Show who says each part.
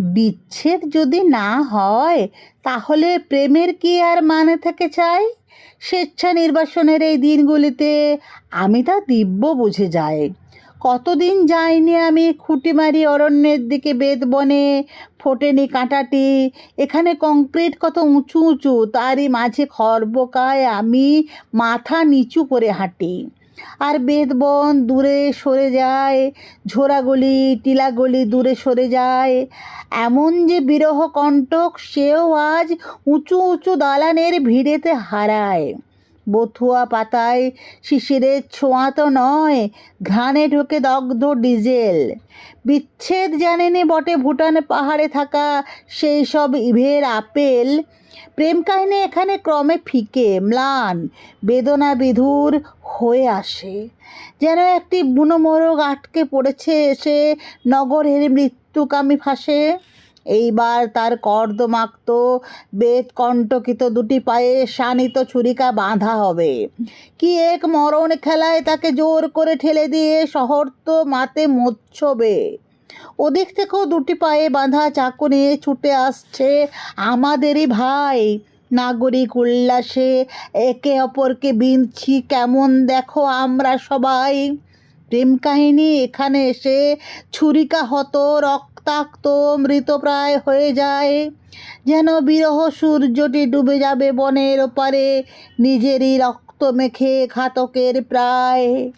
Speaker 1: বিচ্ছেদ যদি না হয়, তাহলে প্রেমের কি আর মানে থেকে চাই? স্বেচ্ছা নির্বাসনের এই দিনগুলিতে আমি তা দিব্য বুঝে যাই। কতদিন যাইনি আমি খুঁটিমারি অরণ্যের দিকে বেদ বনে, ফোটেনি কাঁটাটি, এখানে কংক্রিট কত উঁচু উঁচু, তারই মাঝে খর্বকায় আমি মাথা নিচু করে হাঁটি। আর বেদবন দূরে সরে যায় ঝোড়াগলি টিলাগলি দূরে সরে যায়। এমন যে বিরহ কণ্টক, সেও আজ উঁচু উঁচু দালানের ভিড়েতে হারায়। বথুয়া পাতায় শিশিরের ছোঁয়া তো নয়, ঘ্রাণে ঢোকে দগ্ধ ডিজেল। বিচ্ছেদ জানেনি বটে ভুটান পাহাড়ে থাকা সেই সব ইভের আপেল। প্রেম কাহিনী এখানে ক্রমে ফিকে, ম্লান বেদনা বিধুর হয়ে আসে। যেন একটি বুনো মোরগ আটকে পড়েছে এসে নগরের মৃত্যুকামী ফাঁসে। এইবার তার কর্দমাক্ত বেদ কণ্টকিত দুটি পায়ে শানিত ছুরিকা বাঁধা হবে। কি এক মরণ খেলায় তাকে জোর করে ঠেলে দিয়ে শহর তো মাতে মোচ্ছবে। ওদিক থেকেও দুটি পায়ে বাঁধা চাকু নিয়ে ছুটে আসছে আমাদেরই ভাই। নাগরিক উল্লাসে একে অপরকে বিনছি, কেমন দেখো আমরা সবাই। প্রেম কাহিনী এখানে এসে ছুরিকা হতো রক্তাক্ত মৃতপ্রায় হয়ে যায়। যেন বিরহ সূর্যটি ডুবে যাবে বনের ওপারে, নিজেরই রক্ত মেখে ঘাতকের প্রায়।